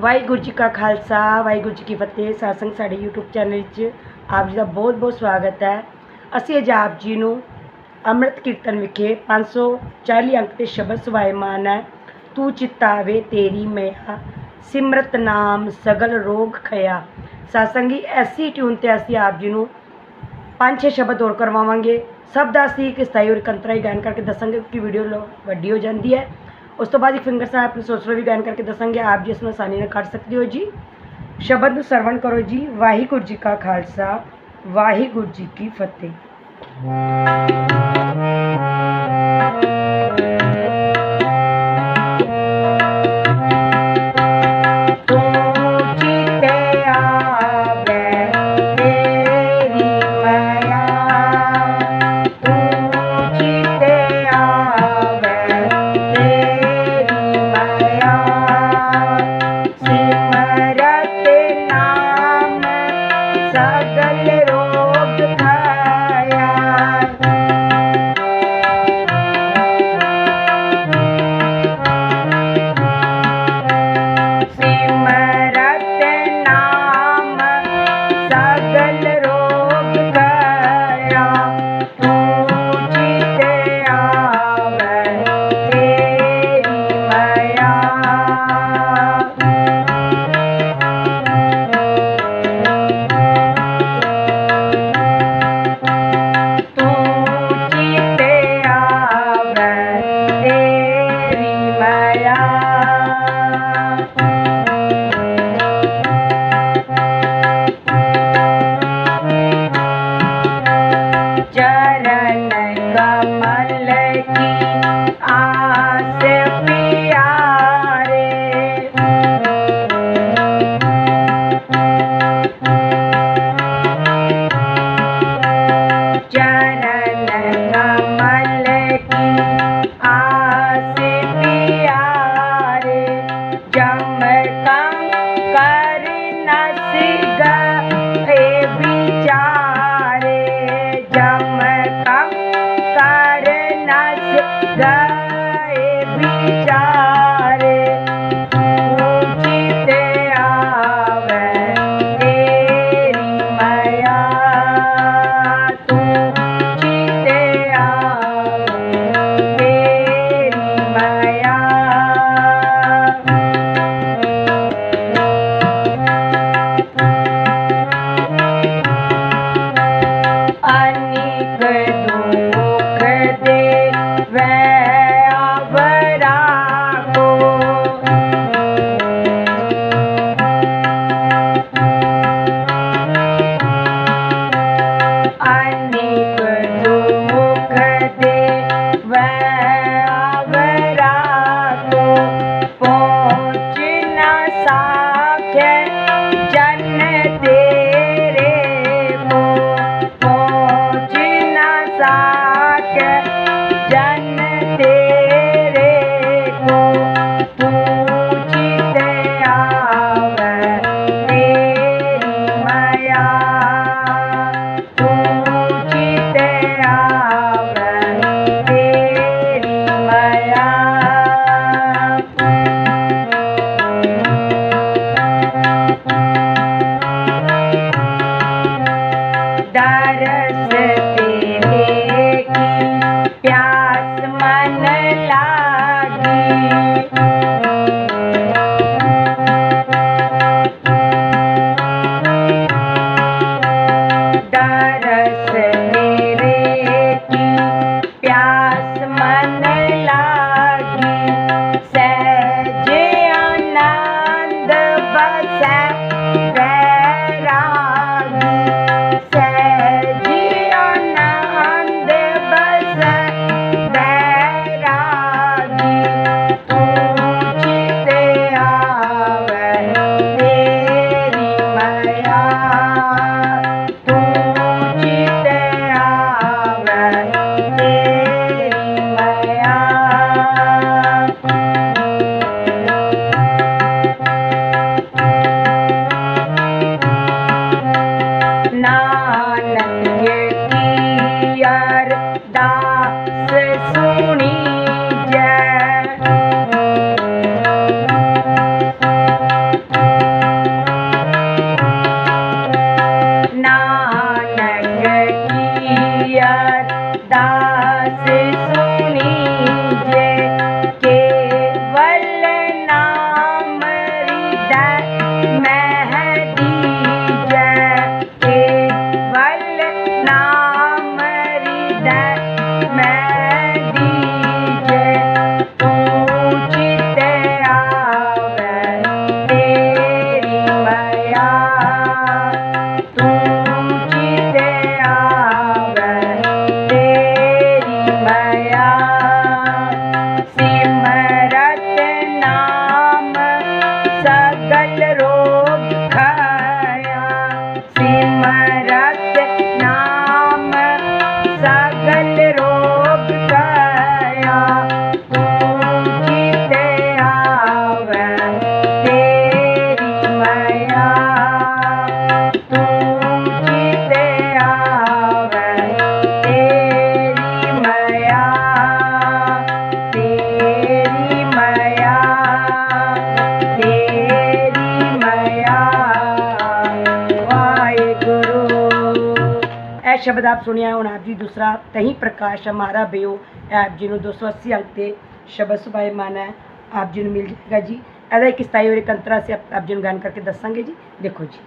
ਵਾਹਿਗੁਰੂ ਜੀ ਕਾ ਖਾਲਸਾ, ਵਾਹਿਗੁਰੂ ਜੀ ਕੀ ਫਤਿਹ। ਸਾਸੰਗ ਸਾਡੇ YouTube channel ਵਿੱਚ ਆਪ ਜੀ ਦਾ ਬਹੁਤ-ਬਹੁਤ ਸਵਾਗਤ ਹੈ। ਅਸੀਂ ਅੱਜ ਆਪ ਜੀ ਨੂੰ ਅੰਮ੍ਰਿਤ ਕੀਰਤਨ ਵਿਖੇ 540 ਅੰਕ ਤੇ ਸ਼ਬਦ ਸਵਾਇਮਾਨ ਹੈ। ਤੂੰ ਚਿਤਾਵੇ ਤੇਰੀ ਮਿਆ ਸਿਮਰਤ ਨਾਮ, ਸਗਲ ਰੋਗ ਖਿਆ ਸਾਸੰਗੀ ਐਸੀ ਟਿਊਨ ਤੇ ਅਸੀਂ ਆਪ ਜੀ ਨੂੰ ਪੰਜ ਛੇ ਸ਼ਬਦ ਹੋਰ ਕਰਵਾਵਾਂਗੇ। ਸਭ ਦਾ ਅਸੀਂ ਇੱਕ ਸਥਾਈ ਔਰ ਕੰਤਰਾ ਹੀ ਗਾਇਨ ਕਰਕੇ ਦੱਸਾਂਗੇ ਕਿ ਵੀਡੀਓ ਲੋ ਵੱਡੀ ਹੋ ਜਾਂਦੀ ਹੈ। ਉਸ ਤੋਂ ਬਾਅਦ ਇੱਕ ਫਿੰਗਰ ਨਾਲ ਆਪਣੀ ਸੋਚ ਵੀ ਗਾਇਨ ਕਰਕੇ ਦੱਸਾਂਗੇ। ਆਪ ਜੀ ਇਸ ਨੂੰ ਆਸਾਨੀ ਨਾਲ ਕਰ ਸਕਦੇ ਹੋ ਜੀ। ਸ਼ਬਦ ਨੂੰ ਸਰਵਣ ਕਰੋ ਜੀ। ਵਾਹਿਗੁਰੂ ਜੀ ਕਾ ਖਾਲਸਾ। ਵਾਹਿਗੁਰੂ ਜੀ ਕੀ ਫਤਿਹ। anh ਇਹ ਸ਼ਬਦ ਆਪ ਸੁਣਿਆ ਹੁਣ ਆਪ ਜੀ ਦੂਸਰਾ ਤਹੀਂ ਪ੍ਰਕਾਸ਼ ਹਮਾਰਾ ਬਿਓ, ਇਹ ਆਪ ਜੀ ਨੂੰ 280 ਅੰਕ ਤੇ ਸ਼ਬਦ ਸੁਭਾਏ ਮਾਨਾ ਹੈ, ਆਪ ਜੀ ਨੂੰ ਮਿਲ ਜਾਏਗਾ ਜੀ। ਇਹਦਾ ਇੱਕ ਸਤਾਈ ਔਰ ਇੱਕ ਸੇ ਆਪ ਆਪ ਜੀ ਨੂੰ ਗਾਨ ਕਰਕੇ ਦੱਸਾਂਗੇ ਜੀ। ਦੇਖੋ ਜੀ।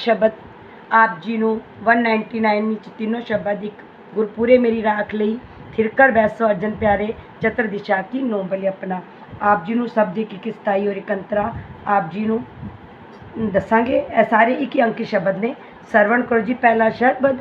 ਸ਼ਬਦ। ਆਪ ਜੀ ਨੂੰ 199 ਵਿੱਚ ਤਿੰਨੋਂ ਸ਼ਬਦ ਇੱਕ ਗੁਰਪੂਰੇ ਮੇਰੀ ਰਾਖ ਲਈ। ਥਿਰਕਰ ਬੈਸੋ ਅਰਜਨ ਪਿਆਰੇ, ਚਤਰ ਦਿਸ਼ਾ ਕੀ ਨੋਬਲ ਆਪਣਾ। ਆਪ ਜੀ ਨੂੰ ਸਬਦ ਦੀ ਕੀ ਔਰ ਇਕੰਤਰਾ ਆਪ ਜੀ ਨੂੰ ਦੱਸਾਂਗੇ, ਇਹ ਸਾਰੇ ਇੱਕ ਹੀ ਅੰਕੀ ਸ਼ਬਦ ਨੇ। ਸਰਵਣ ਕਰੋ ਜੀ, ਪਹਿਲਾ ਸ਼ਬਦ।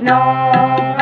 no.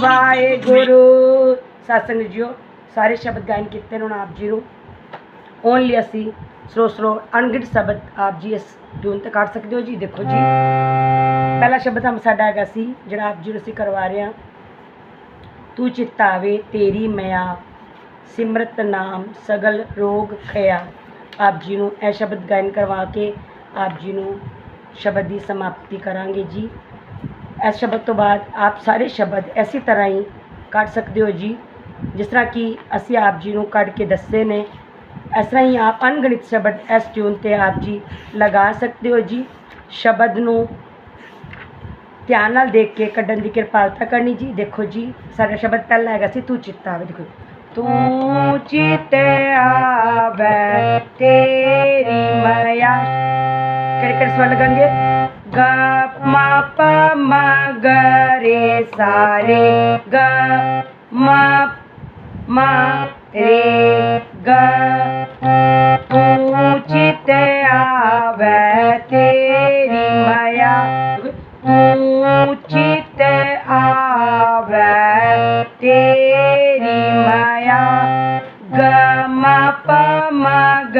ਵਾਹਿਗੁਰੂ। ਸਤਸੰਗ ਜੀਓ ਸਾਰੇ ਸ਼ਬਦ ਗਾਇਨ ਕੀਤੇ ਹੁਣ ਆਪ ਜੀ ਨੂੰ। ਓਨਲੀ ਅਸੀਂ ਸਲੋ ਸਲੋ ਅਣਗਿਣਤ ਸ਼ਬਦ ਆਪ ਜੀ ਇਸ ਟਿਊਨ ਤੇ ਕੱਢ ਸਕਦੇ ਹੋ ਜੀ। ਦੇਖੋ ਜੀ ਪਹਿਲਾ ਸ਼ਬਦ ਹਮ ਸਾਡਾ ਹੈਗਾ ਸੀ ਜਿਹੜਾ ਆਪ ਜੀ ਨੂੰ ਅਸੀਂ ਕਰਵਾ ਰਹੇ ਹਾਂ। ਤੂੰ ਚਿਤਾਵੇ ਤੇਰੀ ਮਿਆ ਸਿਮਰਤ ਨਾਮ ਸਗਲ ਰੋਗ ਖਿਆ ਆਪ ਜੀ ਨੂੰ ਇਹ ਸ਼ਬਦ ਗਾਇਨ ਕਰਵਾ ਕੇ ਆਪ ਜੀ ਨੂੰ ਸ਼ਬਦ ਦੀ ਸਮਾਪਤੀ ਕਰਾਂਗੇ ਜੀ। ਇਸ ਸ਼ਬਦ ਤੋਂ ਬਾਅਦ ਆਪ ਸਾਰੇ ਸ਼ਬਦ ਐਸੀ ਤਰ੍ਹਾਂ ਹੀ ਕੱਢ ਸਕਦੇ ਹੋ ਜੀ, ਜਿਸ ਤਰ੍ਹਾਂ ਕਿ ਅਸੀਂ ਆਪ ਜੀ ਨੂੰ ਕੱਢ ਕੇ ਦੱਸੇ ਨੇ। ਇਸ ਤਰ੍ਹਾਂ ਹੀ ਆਪ ਅਣਗਣਿਤ ਸ਼ਬਦ ਇਸ ਟਿਊਨ ਤੇ ਆਪ ਜੀ ਲਗਾ ਸਕਦੇ ਹੋ ਜੀ। ਸ਼ਬਦ ਨੂੰ ਧਿਆਨ ਨਾਲ ਦੇਖ ਕੇ ਕੱਢਣ ਦੀ ਕਿਰਪਾਲਤਾ ਕਰਨੀ ਜੀ। ਦੇਖੋ ਜੀ, ਸਾਡਾ ਸ਼ਬਦ ਪਹਿਲਾ ਹੈਗਾ ਸੀ, ਤੂੰ ਚਿੱਤਾ ਆਵੇ, ਦੇਖੋ। ਤੂੰ ਚਿੱਤ ਆਵੇ, ਤੇਰੀ ਮਾਇਆ। ਕਿਹੜੇ ਕਿਹੜੇ ਸਵਾਲ ਲਗਾਂਗੇ? ਗ ਮ ਪ ਮ ਗ ਰੇ ਸਾ ਰੇ ਗ ਮ ਮ ਰੇ ਗ ਤੂੰ ਚਿਤ ਆਵੇ ਤੇਰੀ ਮਾਇਆ। ਤੂੰ ਚਿਤ ਆਵੇ ਤੇਰੀ ਮਾਇਆ। ਗ ਮ ਪ ਮ ਗ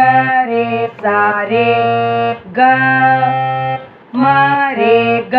ਰੇ ਸਾ ಮ ರೆ ಗ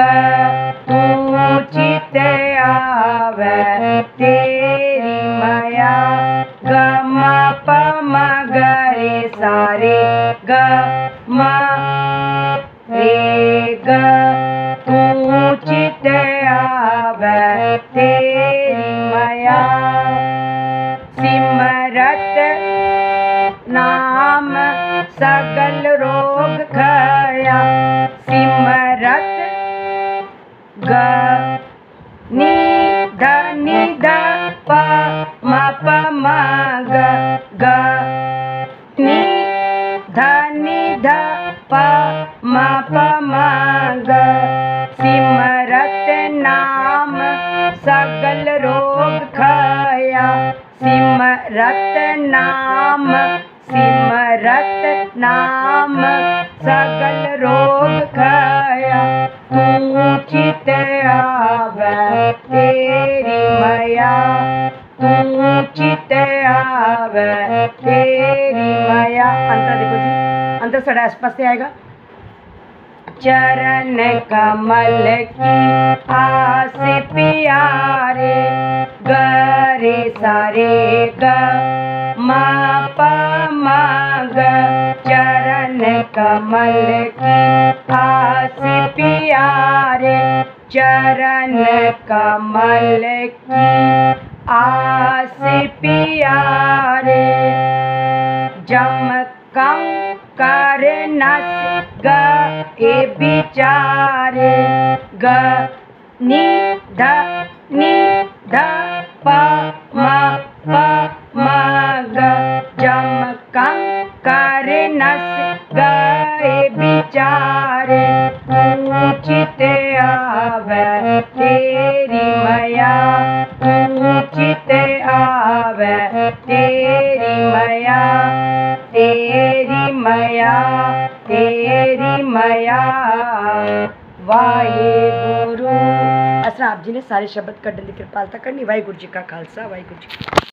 ਸਗਲ ਰੋਗ ਖਇਆ ਸਿਮਰਤ ਨਾਮ ਸਿਮਰਤ ਨਾਮ ਸਗਲ ਰੋਗ ਖਇਆ ਤੂੰ ਚਿਤ ਆਵੈ ਤੇਰੀ ਮਇਆ ਤੂੰ ਚਿਤ ਆਵੈ ਤੇਰੀ ਮਇਆ ਅੰਤਰ ਦੇਖੋ ਜੀ ਅੰਤਰ ਸਾਡਾ ਇਸ ਪਾਸੇ ਆਏਗਾ चरण कमल की आस प्यारे गरे सारे ग। मा चरण कमल की आस प्यारे, चरण कमल की आस प्यारे। जम कम कर नस ग ए बिचारे ग नी ध नी ध प म प म ग जम कम कर नस ग ए बिचारे तू चित आवे तेरी मया तू चित आवे तेरी मया तेरी मया ਤੇਰੀ ਮਾਇਆ, ਵਾਹਿਗੁਰੂ। ਅਸਾਂ ਆਪ ਜੀ ਨੇ ਸਾਰੇ ਸ਼ਬਦ ਕੱਢਣ ਦੀ ਕਿਰਪਾਲਤਾ ਕਰਨੀ। ਵਾਹਿਗੁਰੂ ਜੀ ਕਾ ਖਾਲਸਾ, ਵਾਹਿਗੁਰੂ ਜੀ